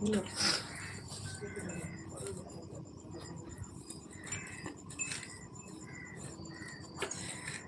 Нет.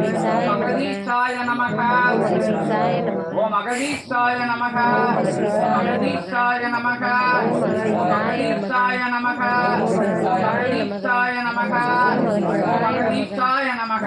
மகதீஷாய நமக ஓ மகதீஷாய நமக மகதீஷாய நமக மகதீஷாய நமக மகதீஷாய நமக மகதீஷாய நமக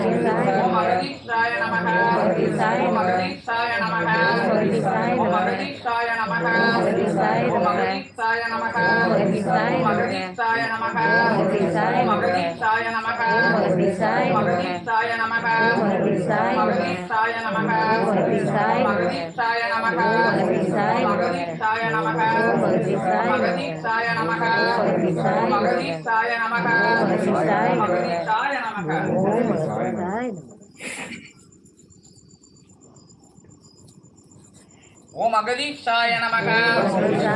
ஓம் அகதீஷாய நமக ஓம் அகதீஷாய நமக ஓம் அகதீஷாய நமக ஓம் அகதீஷாய நமக ஓம் அகதீஷாய நமக ஓம் அகதீஷாய நமக ஓம் அகதீஷாய நமக ஓம் அகதீஷாய நமக ஓம் அகதீஷாய நமக ஓம் அகதீஷாய நமக ஓம் அகதீஷாய நமக ஓம் அகதீஷாய நமக ஓம் அகதீஷாய நமக ஓம் அகதீஷாய நமக Aray naman. ఓం అగదీక్షాయ నమక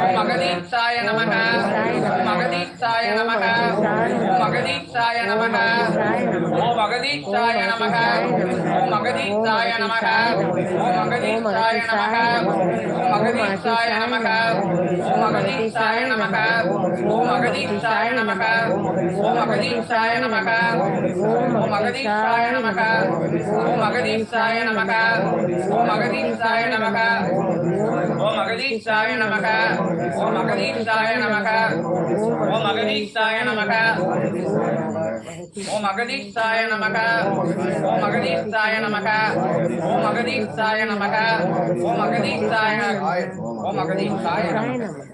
ఓం అగదీక్షాయ నమక ఓం అగదీక్షాయ నమక ఓం అగదీక్షాయ నమక ఓం అగదీక్షాయ నమక ఓం అగదీక్షాయ నమక ఓం అగదీక్షాయ నమక ఓం అగదీక్షాయ నమక ఓం అగదీక్షాయ నమక ఓం అగదీక్షాయ నమక ఓం అగదీక్షాయ నమక ఓం అగదీక్షాయ నమక ఓం అగదీక్షాయ నమక ఓం అగదీక్షాయ నమక ஓம் அகதீஷாய நமக ஓம் அகதீஷாய நமக ஓம் அகதீஷாய நமக ஓம் அகதீஷாய நமக ஓம் அகதீஷாய நமக ஓம் அகதீஷாய நமக ஓம் அகதீஷாய ஓம் அகதீஷாய நமக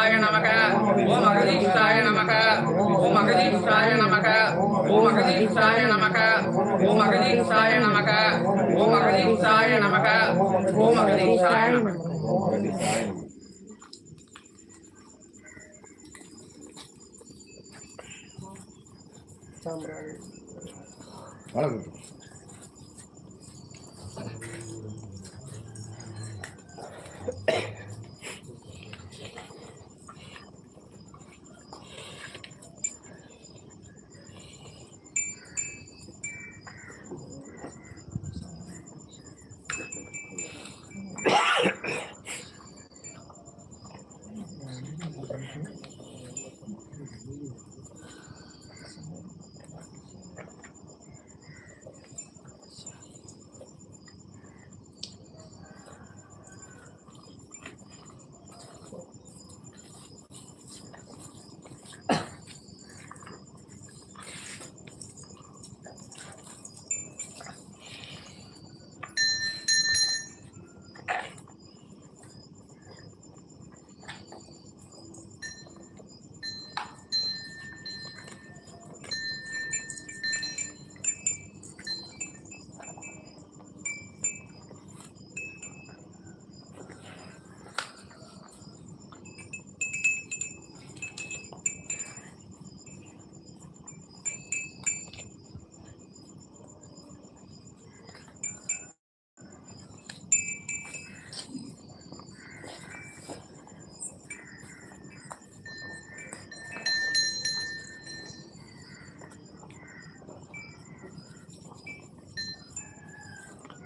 நமக. ஓம் அகதீஷாய நமக. ஓம் அகதீஷாய நமக. ஓம் அகதீஷாய நமக. ஓம் அகதீஷாய நமக. ஓம் அகதீஷாய நமக. ஓம் அகதீஷாய நமக. வணக்கம்.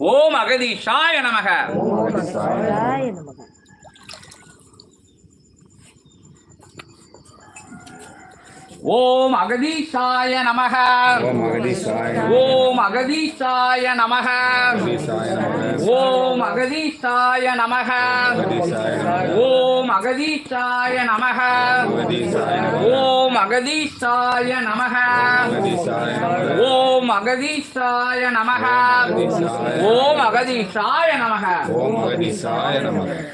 ஓம் அகதீஷாய நமக. ஓம் அகதீஷாய நமக ஓம் அகதீசாய ஓம் அகதீஷாய நமக அகதீசாய நமக ஓம் அகதீஷாய நமக ஓம் அகதீஷாய நமக ஓம் அகதீஷாய நமக ஓம் அகதீஷாய நமக ஓம் அகதீசாய நமக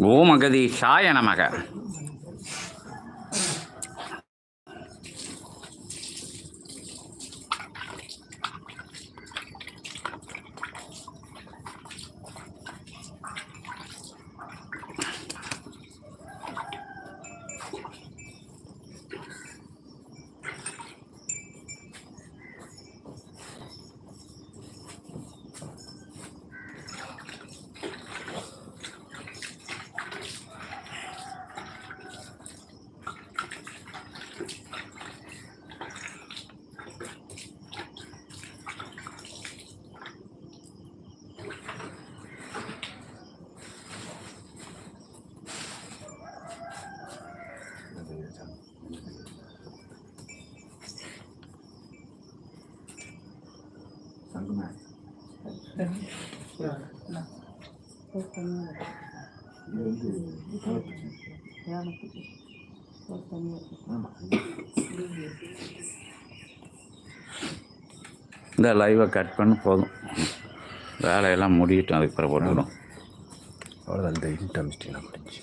ஓம் அகதி சாய நமக. இந்த லைவை கட் பண்ண போதும். வேலையெல்லாம் முடியட்டும் அதுக்கு பிறகு அவ்வளோதான் இந்த இன்டம் முடிஞ்சு